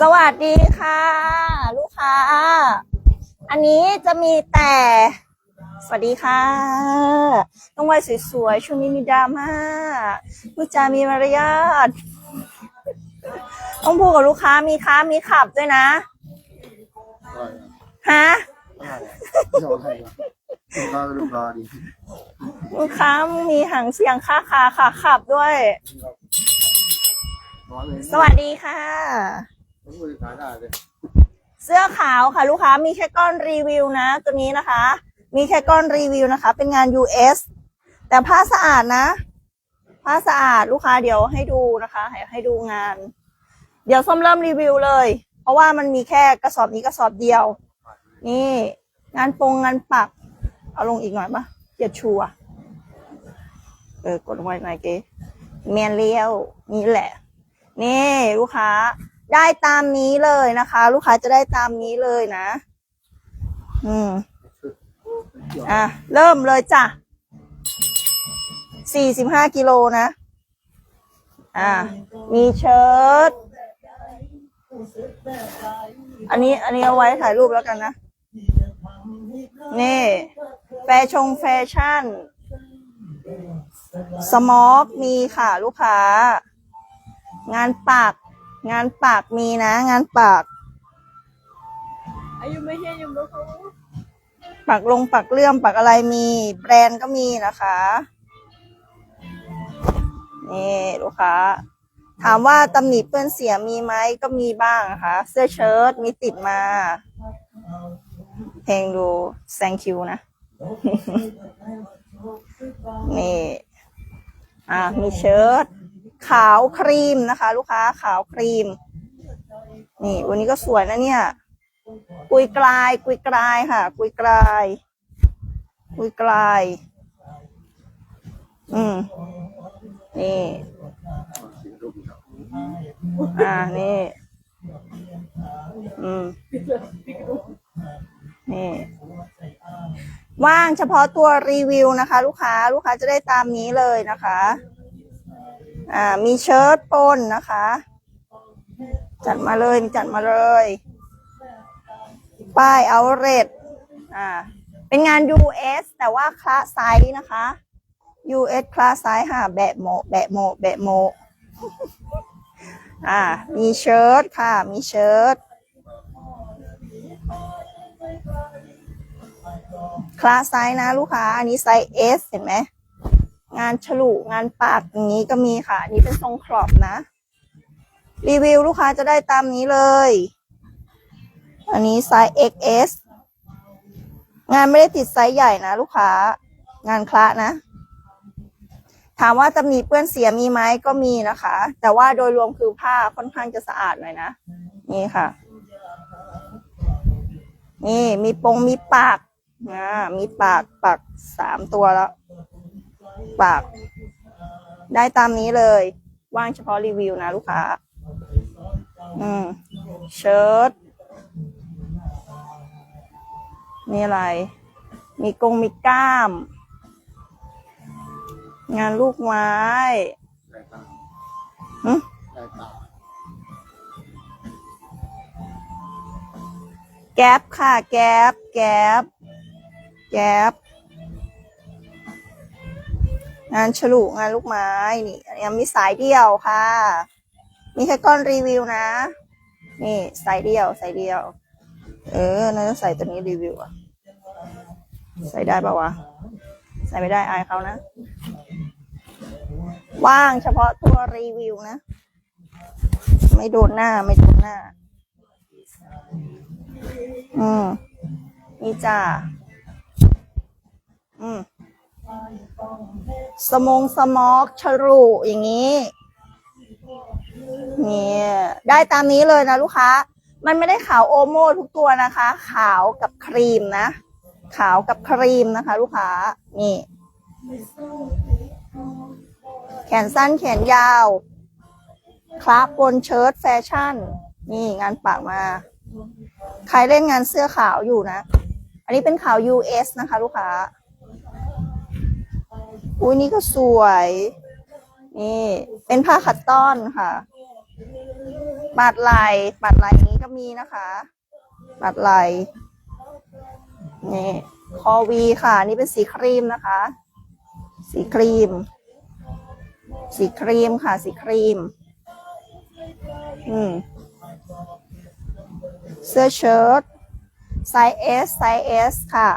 สวัสดีค่ะ ลูกค้า อันนี้จะมีแต่ สวัสดีค่ะ ต้องไว้สวยๆช่วงนี้มีดราม่าพูดจามีมารยาทต้องพูดกับลูกค้ามีค้ามีขับด้วยนะฮะไม่เอาใครวะลูกค้าก็ลูกค้าดิลูกค้ามีหางเสียงค่าขาขาขับด้วยน้อยเลยสวัสดีค่ะ เสื้อขาวค่ะ ลูกค้ามีแค่ก้อนรีวิวนะ ตัวนี้นะคะ มีแค่ก้อนรีวิวนะคะ เป็นงาน US แต่ผ้าสะอาดนะ ผ้าสะอาดลูกค้าเดี๋ยวให้ดูนะคะให้ให้ดูงาน เดี๋ยวส้มเริ่มรีวิวเลย เพราะว่ามันมีแค่กระสอบนี้กระสอบเดียว นี่ งานปงงานปัก เอาลงอีกหน่อยปะเกียดชัวเออกดลงไปหน่อยเก๋แมนเลี้ยวนี่แหละ นี่ลูกค้า ได้ตามนี้เลยนะคะ ลูกค้าจะได้ตามนี้เลยนะ อืม อะ เริ่มเลยจ้ะสี่สิบห้ากิโลนะ อะมีเชิ้ต อันนี้ อันนี้เอาไว้ถ่ายรูปแล้วกันนะ นี่ แฟชงแฟชั่น สมอกมีค่ะ ลูกค้า งานปาก งานปากมีนะ งานปากอายุไม่ใช่ยังไม่เขาปักลงปักเลื่อมปักอะไรมี แบรนด์ก็มีนะคะ นี่ลูกค้า ถามว่าตำหนิเปื้อนเสียมีไหมก็มีบ้างนะคะ เสื้อเชิ้ตมีติดมา เพลงดู thank you นะ นี่ อ่ามีเชิ้ต ขาวครีมนะคะ ลูกค้าขาวครีม นี่ วันนี้ก็สวยนะเนี่ย กุยกลาย กุยกลายค่ะ กุยกลาย กุยกลาย อืมนี่อ่านี่ อืมนี่ว่างเฉพาะตัวรีวิวนะคะ ลูกค้า ลูกค้าจะได้ตามนี้เลยนะคะ อ่ามีเชิ้ตปนนะคะ จัดมาเลยจัดมาเลย ป้ายเอาเรตอ่าเป็นงาน US แต่ว่าคลาสไซส์นะคะ US คลาสไซส์ค่ะ แบะโมแบะโมแบะโมอ่า มีเชิ้ตค่ะ มีเชิ้ตคลาสไซส์นะลูกค้า อันนี้ไซส์ S เห็นไหม งานฉลุงานปากอย่างนี้ก็มีค่ะอันนี้เป็นทรงครอบนะ รีวิวลูกค้าจะได้ตามนี้เลย อันนี้ไซส์ XS งานไม่ได้ติดไซส์ใหญ่นะ ลูกค้างานคละนะ ถามว่าตำหนิเปื้อนเสียมีไหมก็มีนะคะ แต่ว่าโดยรวมคือผ้าค่อนข้างจะสะอาดหน่อยนะ นี่ค่ะ นี่มีปงมีปากอ่ามีปากปากสามตัวแล้ว ปาก ได้ตามนี้เลย ว่างเฉพาะรีวิวนะลูกค้า อืม เชิ้ตมีอะไร มีกงมีกล้าม งานลูกไม้ได้ตามหึได้ตามแก๊ปค่ะ แก๊ปแก๊ปแก๊ป งานฉลุงานลูกไม้นี่อันนี้มีสายเดี่ยวค่ะ มีแค่ก้อนรีวิวนะ นี่สายเดี่ยวสายเดี่ยว เออน่าจะใส่ตัวนี้รีวิวอะใส่ได้ปะวะ ใส่ไม่ได้อายเขานะ ว่างเฉพาะตัวรีวิวนะ ไม่โดนหน้าไม่โดนหน้า อืมนี่จ้าอืม สมงสมอกฉรุอย่างนี้เนี่ยได้ตามนี้เลยนะลูกค้า มันไม่ได้ขาวโอโมทุกตัวนะคะ ขาวกับครีมนะ ขาวกับครีมนะคะ ลูกค้า นี่ แขนสั้นแขนยาว คลาปนเชิ้ตแฟชั่น นี่งานปากมา ใครเล่นงานเสื้อขาวอยู่นะ อันนี้เป็นขาว US นะคะ ลูกค้า อุ้ยนี่ก็สวย นี่ เป็นผ้าคัตตอนค่ะปาดไหลปาดไหลนี้ก็มีนะคะปาดไหลนี่คอวีค่ะ นี่เป็นสีครีมนะคะ สีครีม สีครีมค่ะ สีครีม อืมเสื้อเชิ้ตไซส์ S ไซส์ S ค่ะ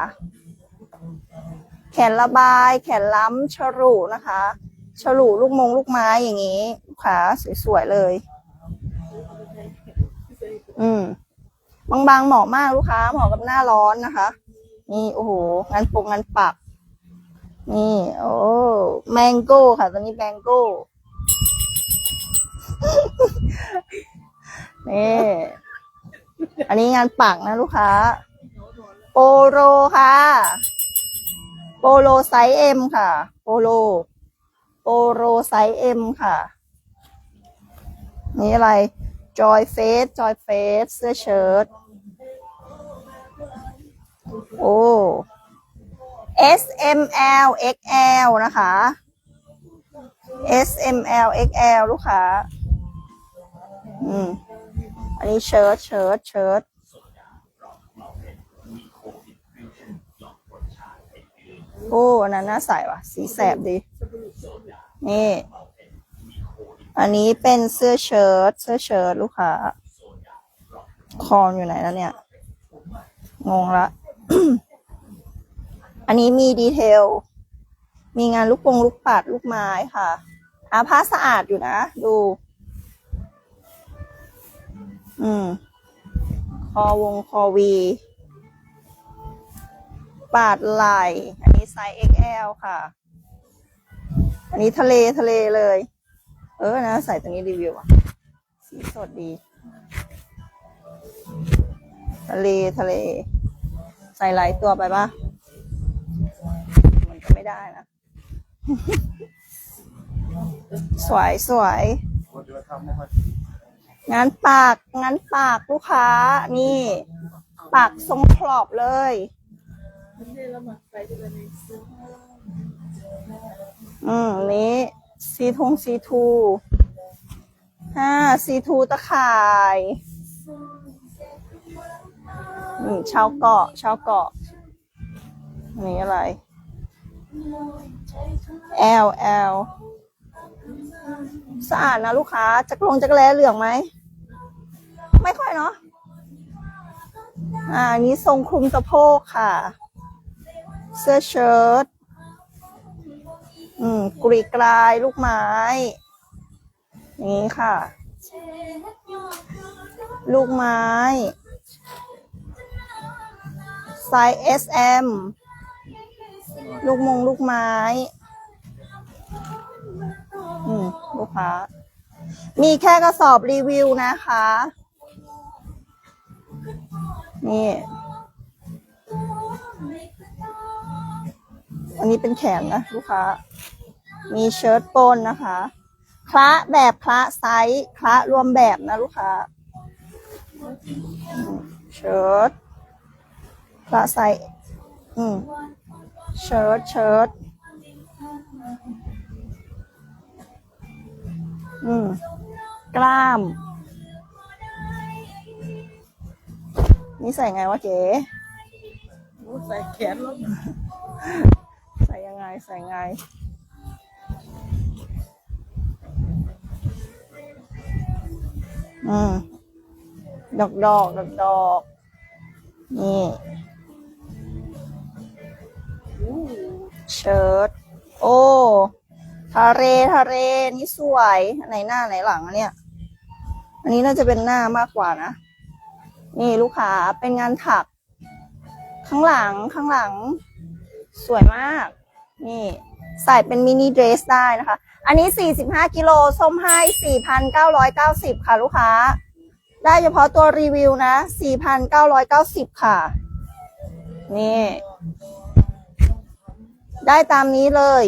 แขนระบาย แขนล้ำฉลุนะคะ ฉลุลูกมงลูกไม้อย่างนี้ลูกค้าสวยๆเลย อืมบางๆเหมาะมากลูกค้าเหมาะกับหน้าร้อนนะคะ นี่โอ้โหงานปงงานปัก นี่ โอ้แมงโก้ค่ะตอนนี้แมงโก้นี่อันนี้งานปักนะลูกค้าโปโลค่ะ โปโลไซส์เอ็มค่ะ โปโล โปโลไซส์เอ็มค่ะ นี่อะไร จอยเฟส จอยเฟส เสื้อเชิ้ต โอ้ S M L X L นะคะ S M L X L ลูกค้า อืม อันนี้เชิ้ต เชิ้ต เชิ้ต โอ้อันนั้นน่าใส่ว่ะ สีแสบดี นี่ อันนี้เป็นเสื้อเชิ้ตเสื้อเชิ้ตลูกค้า คอมอยู่ไหนแล้วเนี่ย งงละ อันนี้มีดีเทล มีงานลูกปงลูกปัดลูกไม้ค่ะอาผ้าสะอาดอยู่นะ ดู อืม คอวงคอวี ปาดไหลอันนี้ไซส์ XL ค่ะ อันนี้ทะเลทะเลเลย เออนะ ใส่ตรงนี้รีวิวอะ สีสดดี ทะเลทะเล ใส่หลายตัวไปปะมันก็ไม่ได้นะ สวยสวยงานปากงานปากลูกค้า นี่ ปากทรงขอบเลย อืมนี้ซีทงซีทูห้าซีทูตะข่ายนี่ชาวเกาะชาวเกาะนี่อะไร L L สะอาดนะลูกค้าจักรลงจักรแล้เหลืองไหม ไม่ค่อยเนาะอ่านนี้ทรงคลุมสะโพกค่ะ เสื้อเชิ้ตอืมกรีกลายลูกไม้ นี้ค่ะ ลูกไม้ ไซส์ S M ลูกมงลูกไม้ อืมลูกค้า มีแค่กระสอบรีวิวนะคะ นี่ อันนี้เป็นแขนนะลูกค้า มีเชิ้ตปนนะคะคละแบบคละไซส์คละรวมแบบนะลูกค้าเชิ้ตคละไซส์อืมเชิ้ตเชิ้ตอืมกล้าม นี่ใส่ไงวะเก๋ใส่แขนลง ใส่ไงอืมดอกดอกดอกดอกนี่เชิ้ตโอ้ ทะเลทะเลนี่สวยไหนหน้าไหนหลังอะเนี่ย อันนี้น่าจะเป็นหน้ามากกว่านะ นี่ลูกค้าเป็นงานถัก ข้างหลังข้างหลัง สวยมาก นี่ใส่เป็นมินิเดรสได้นะคะ อันนี้ 45 กิโลส้มให้4,990 ค่ะลูกค้า ได้เฉพาะตัวรีวิวนะ 4,990 ค่ะ นี่ ได้ตามนี้เลย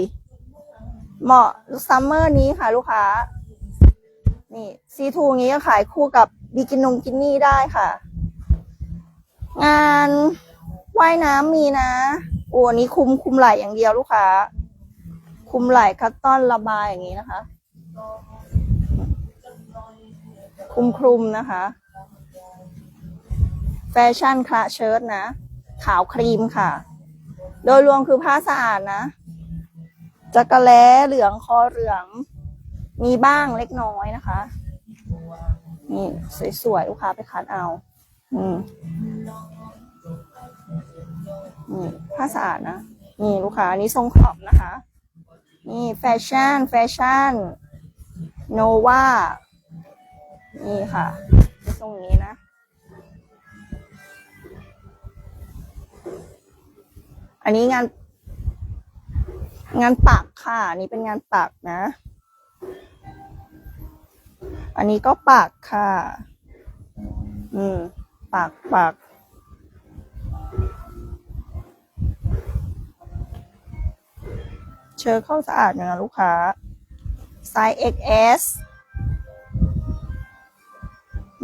เหมาะซัมเมอร์นี้ค่ะลูกค้า นี่ซีทูนี้ก็ขายคู่กับบิกินงกินนี่ได้ค่ะ งานว่ายน้ำมีนะ โอ้อันนี้คุมคุมไหล่อย่างเดียวลูกค้า คุมไหล่คัตตอนระบายอย่างนี้นะคะ คุมคลุมนะคะ แฟชั่นคละเชิ้ตนะ ขาวครีมค่ะ โดยรวมคือผ้าสะอาดนะจักระแล้เหลืองคอเหลือง มีบ้างเล็กน้อยนะคะ นี่ สวยๆ ลูกค้าไปคัดเอา อืม นี่ผ้าสะอาดนะ นี่ลูกค้าอันนี้ทรงขอบนะคะ นี่แฟชั่น แฟชั่น โนวา นี่ค่ะเป็นทรงนี้นะ อันนี้งาน งานปักค่ะอันนี้เป็นงานปักนะ อันนี้ก็ปักค่ะ อืม ปักปัก เชิญเข้าสะอาดนะลูกค้าไซส์ XS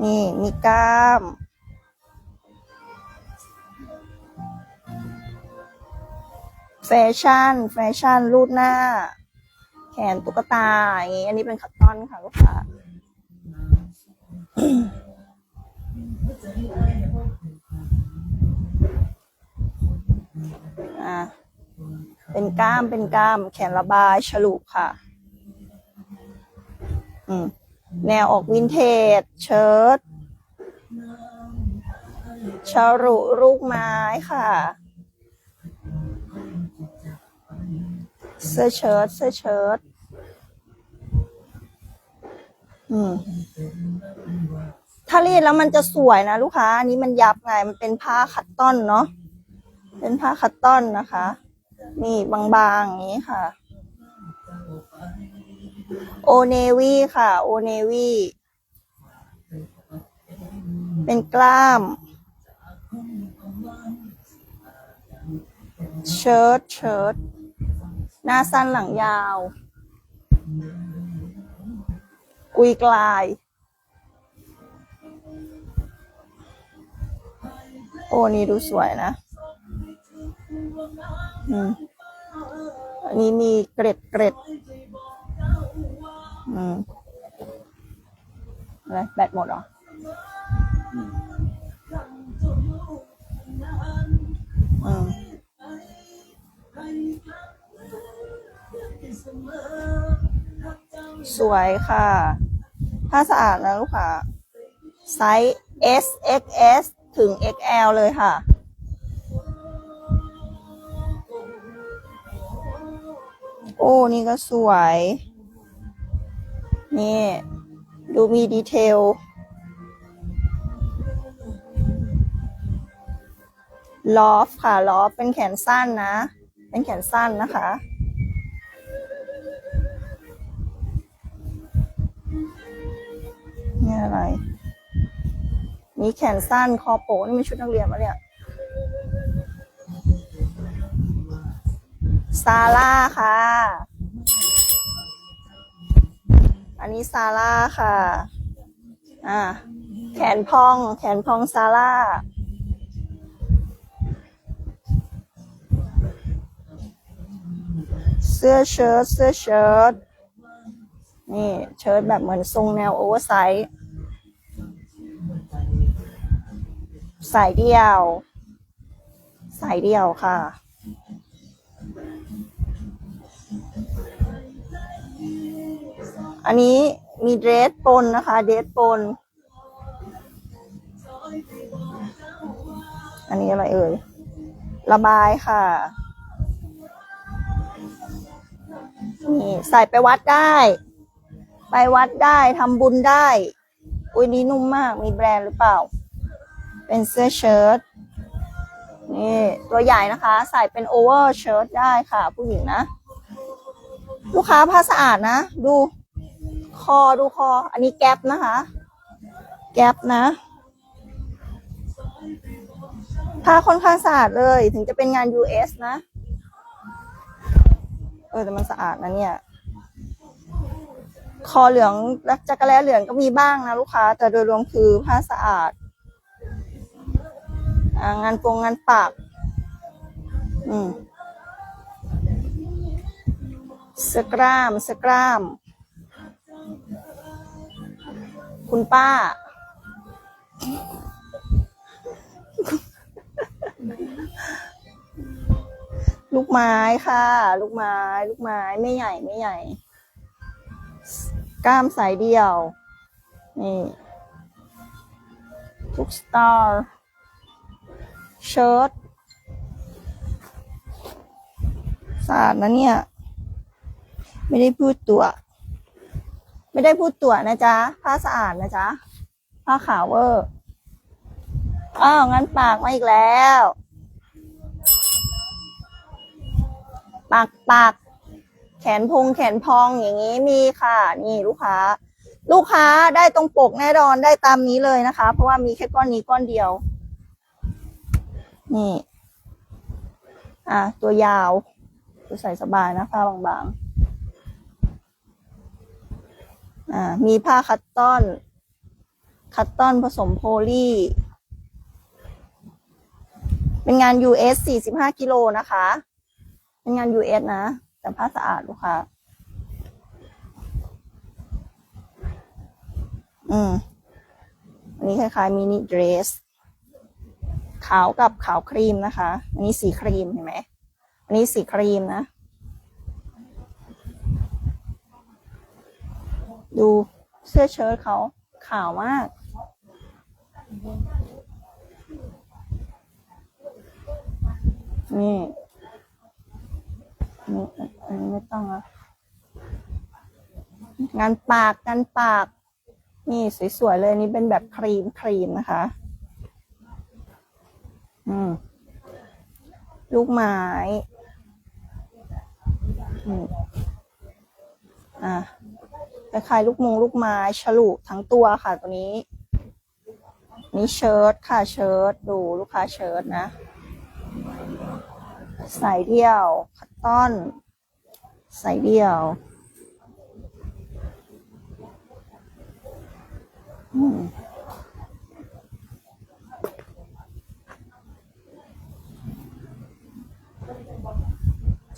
นี่มีกล้าม แฟชั่น แฟชั่นรูดหน้า แขนตุ๊กตาอย่างงี้อันนี้เป็นคัตตอนค่ะลูกค้าอ่า เป็นกล้ามเป็นกล้าม แขนระบายฉลุค่ะ อืมแนวออกวินเทจ เชิ้ตชารุลูกไม้ค่ะ เสื้อเชิ้ตเสื้อเชิ้ตอืมถ้ารีดแล้วมันจะสวยนะ ลูกค้า อันนี้มันยับไง มันเป็นผ้าคัตตอนเนาะ เป็นผ้าคัตตอนนะคะ นี่บางๆอย่างนี้ค่ะ โอเนวี่ค่ะ โอเนวี่เป็นกล้าม เชิ้ตเชิ้ตหน้าสั้นหลังยาว กุยกลาย โอ้นี่ดูสวยนะ อืม นี้มีเกร็ดเกร็ดอืมอะไรแบตหมดเหรอ อืมสวยค่ะ ผ้าสะอาดนะลูกค้าไซส์ S XS ถึง XL เลยค่ะ โอ้ นี่ก็สวย นี่ ดูมีดีเทล ลอฟค่ะ ลอฟ เป็นแขนสั้นนะ เป็นแขนสั้นนะคะ นี่อะไรนี่แขนสั้น คอโปนี่เป็นชุดนักเรียนปะเนี่ย ซาร่าค่ะ อันนี้ซาร่าค่ะ อ่า แขนพอง แขนพองซาร่า เสื้อเชิ้ต เสื้อเชิ้ต นี่ เชิ้ตแบบเหมือนทรงแนวโอเวอร์ไซส์สายเดียว สายเดียวค่ะ อันนี้มีเดรสปนนะคะ เดรสปน อันนี้อะไรเอ่ย ระบายค่ะ นี่ใส่ไปวัดได้ ไปวัดได้ทำบุญได้ อุ้ยนี่นุ่มมาก มีแบรนด์หรือเปล่า เป็นเสื้อเชิ้ต นี่ตัวใหญ่นะคะ ใส่เป็นโอเวอร์เชิ้ตได้ค่ะ ผู้หญิงนะ ลูกค้าผ้าสะอาดนะ ดู คอดูคอ อันนี้แก๊ปนะคะ แก๊ปนะผ้าค่อนข้างสะอาดเลย ถึงจะเป็นงาน US นะ เออแต่มันสะอาดนะเนี่ย คอเหลืองและจักรแล้เหลืองก็มีบ้างนะลูกค้า แต่โดยรวมคือผ้าสะอาดางานปรงงานปาก อืมสกรามสกราม คุณป้า ลูกไม้ค่ะ ลูกไม้ ลูกไม้ไม่ใหญ่ไม่ใหญ่ กล้ามสายเดียว นี่ทุกสตาร์เชิ้ตสะอาดนะเนี่ย ไม่ได้พูดตัว ไม่ได้พูดตัวนะจ๊ะ ผ้าสะอาดนะจ๊ะ ผ้าขาวเวอร์ อ้าว งั้นปากมาอีกแล้ว ปากปาก แขนพงแขนพองอย่างนี้มีค่ะ นี่ลูกค้า ลูกค้าได้ตรงปกแน่นอนได้ตามนี้เลยนะคะ เพราะว่ามีแค่ก้อนนี้ก้อนเดียว นี่ อะ ตัวยาวตัวใส่สบายนะผ้าบางๆ อ่ามีผ้าคัตตอน คัตตอนผสมโพลีเป็นงาน US 45กิโลนะคะ เป็นงาน US นะ แต่ผ้าสะอาดลูกค้า อืม อันนี้คล้ายๆมินิเดรส ขาวกับขาวครีมนะคะ อันนี้สีครีมเห็นไหม อันนี้สีครีมนะ ดูเสื้อเชิ้ตเขาขาวมาก นี่นี่อันนี้ไม่ต้องอะงานปากงานปาก นี่สวยๆเลยนนี้เป็นแบบครีมครีมนะคะ อืม ลูกไม้อืมอะ คล้ายๆลูกมงลูกไม้ฉลุทั้งตัวค่ะตัวนี้ นี่เชิ้ตค่ะเชิ้ตดูลูกค้าเชิ้ตนะสายเดี่ยวคัตตอนสายเดี่ยว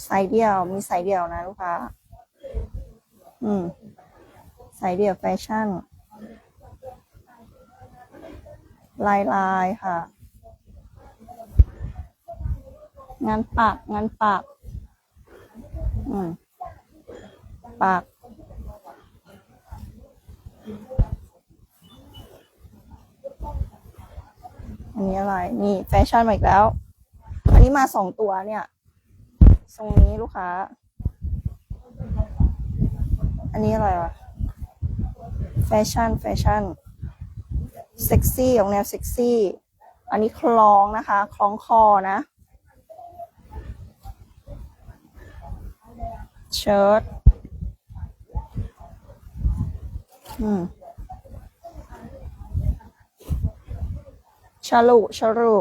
สายเดี่ยวมีสายเดี่ยวนะลูกค้า อืม สายเดี่ยวแฟชั่น ลายลายค่ะ งานปากงานปากอืมปาก อันนี้อะไร นี่แฟชั่นมาอีกแล้ว อันนี้มาสองตัวเนี่ย ทรงนี้ลูกค้า อันนี้อะไรวะ แฟชั่นแฟชั่นเซ็กซี่ออกแนวเซ็กซี่ อันนี้คล้องนะคะ คล้องคอนะเชิ้ตอืมชาลุชาลุ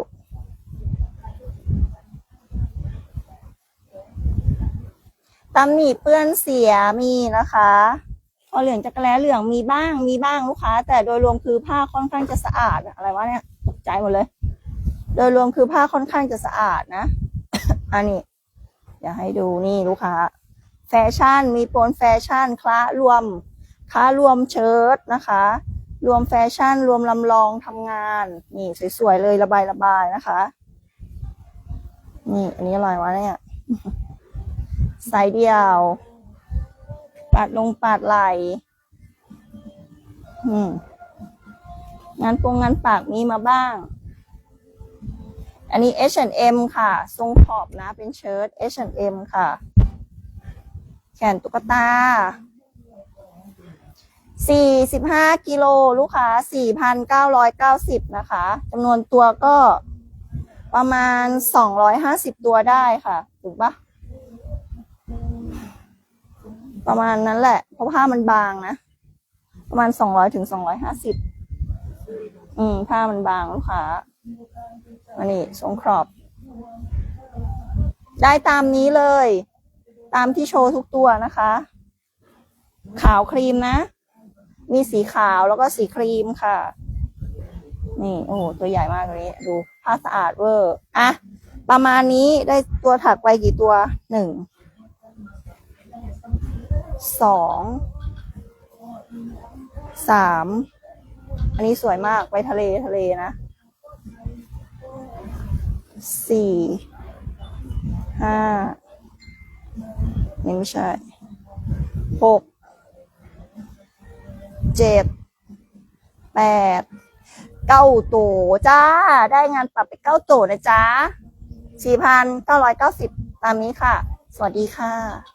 ตำหนิเปื้อนเสียมีนะคะ อเหลืองจักรแล้เหลืองมีบ้างมีบ้างลูกค้า แต่โดยรวมคือผ้าค่อนข้างจะสะอาดอะไรวะเนี่ยตกใจหมดเลย โดยรวมคือผ้าค่อนข้างจะสะอาดนะอันนี้อยากให้ดูนี่ลูกค้า แฟชั่นมีโปนแฟชั่นคละรวมค้ารวมเชิ้ตนะคะ รวมแฟชั่นรวมลำลองทำงาน นี่สวยๆเลยระบายระบายนะคะ นี่อันนี้อะไรวะเนี่ยสายเดียว ปาดลงปาดไหลอืมงานปงงานปากมีมาบ้าง อันนี้ H&M ค่ะ ทรงขอบนะเป็นเชิ้ต H&M ค่ะ แขนตุ๊กตา 45กิโลลูกค้า 4,990 นะคะจำนวนตัวก็ประมาณ 250 ตัวได้ค่ะ ถูกปะ ประมาณนั้นแหละ เพราะผ้ามันบางนะ ประมาณ200ถึง250อืม ผ้ามันบางลูกค้าอันนี้ทรงครอบ ได้ตามนี้เลย ตามที่โชว์ทุกตัวนะคะ ขาวครีมนะ มีสีขาวแล้วก็สีครีมค่ะ นี่โอ้ตัวใหญ่มากเลยดูผ้าสะอาดเวอร์ อะ ประมาณนี้ได้ตัวถักไปกี่ตัวหนึ่ง สองสามอันนี้สวยมากไปทะเลทะเลนะสี่ห้านี่ไม่ใช่หกเจ็ดแปดเก้าโตจ้า ได้งานปรับไปเก้าโตนะจ๊ะสี่พันเก้าร้อยเก้าสิบตามนี้ค่ะ สวัสดีค่ะ